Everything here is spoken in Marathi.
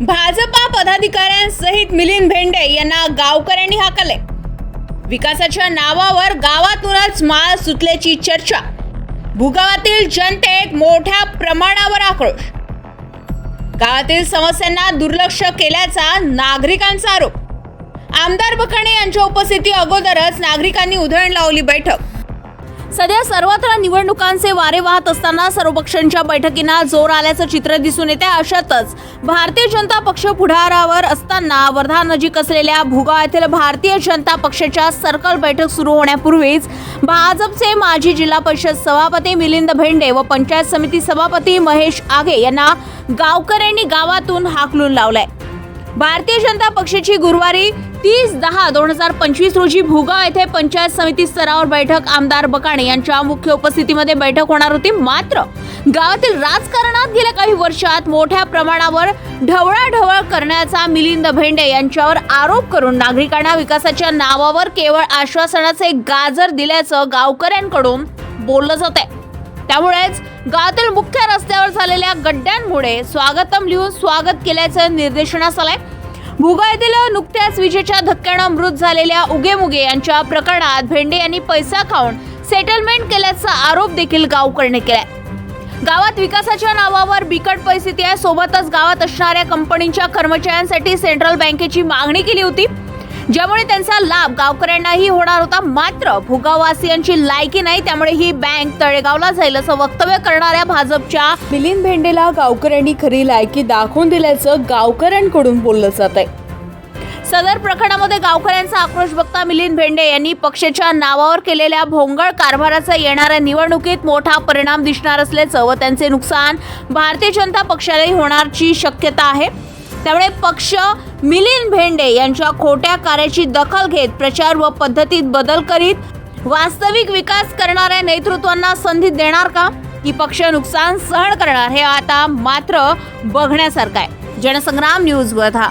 भाजपा पदाधिकाऱ्यांसहित मिलिंद भेंडे यांना गावकऱ्यांनी हाकले विकासाच्या नावावर गावातूनच माल सुटल्याची चर्चा. भूगावातील जनतेत मोठ्या प्रमाणावर आक्रोश. गावातील समस्यांना दुर्लक्ष केल्याचा नागरिकांचा आरोप. आमदार बखाणे यांच्या उपस्थिती अगोदरच नागरिकांनी उधळण लावली बैठक. सध्या सर्वत्र निवडणुकांचे वारे वाहत असताना सर्वपक्षांच्या बैठकींना जोर आल्याचं चित्र दिसून येते अशातच भारतीय जनता पक्ष पुढारावर असताना वर्धा नजीक असलेल्या भुगाव येथील भारतीय जनता पक्षाच्या सर्कल बैठक सुरू होण्यापूर्वीच भाजपचे माजी जिल्हा परिषद सभापती मिलिंद भेंडे व पंचायत समिती सभापती महेश आगे यांना गावकऱ्यांनी गावातून हाकलून लावलाय. भारतीय जनता पक्षाची गुरुवारी तीस दहा दोन हजार पंचवीस रोजी भुगाव येथे पंचायत समिती स्तरावर बैठक आमदार बकाणे यांच्या मुख्य उपस्थितीमध्ये बैठक होणार होती. मात्र गावातील राजकारणात गेल्या काही वर्षात मोठ्या प्रमाणावर ढवळाढवळ करण्याचा मिलिंद भेंडे यांच्यावर आरोप करून नागरिकांना विकासाच्या नावावर केवळ आश्वासनाचे गाजर दिल्याचं गावकऱ्यांकडून बोललं जात आहे त्यामुळेच गावातील मुख्य रस्त्यावर झालेल्या गड्ड्यांमुळे स्वागतम लिहून स्वागत केल्याचं निर्देशनास आलंय. भुगा येथील नुकत्याच विजेच्या धक्क्यानं मृत झालेल्या उगेमुगे यांच्या प्रकरणात भेंडे यांनी पैसा खाऊन सेटलमेंट केल्याचा आरोप देखील गावकऱ्यांनी केलाय. गावात विकासाच्या नावावर बिकट परिस्थिती आहे. सोबतच गावात असणाऱ्या कंपनीच्या कर्मचाऱ्यांसाठी सेंट्रल बँकेची मागणी केली होती. ज्यामुळे त्यांचा लाभ गावकऱ्यांनाही होणार होता. मात्र भुगाववासियांची लायकी नाही त्यामुळे ही बँक तळेगावला जाईल असं वक्तव्य करणाऱ्या भाजपच्या मिलिंद भेंडेला गावकऱ्यांनी खरी लायकी दाखवून दिल्याचं गावकऱ्यांकडून बोललं जात आहे सदर प्रकरणामध्ये गावकऱ्यांचा आक्रोश बघता मिलिंद भेंडे यांनी पक्षाच्या नावावर केलेल्या भोंगळ कारभाराचा येणाऱ्या निवडणुकीत मोठा परिणाम दिसणार असल्याचं व त्यांचे नुकसान भारतीय जनता पक्षालाही होणारची शक्यता आहे. त्यामुळे पक्ष मिलिंद भेंडे यांच्या खोट्या कार्याची दखल घेत प्रचार व पद्धतीत बदल करीत वास्तविक विकास करणाऱ्या नेतृत्वांना संधी देणार का? की पक्ष नुकसान सहन करणार हे आता मात्र बघण्यासारखं आहे. जनसंग्राम न्यूज वर्धा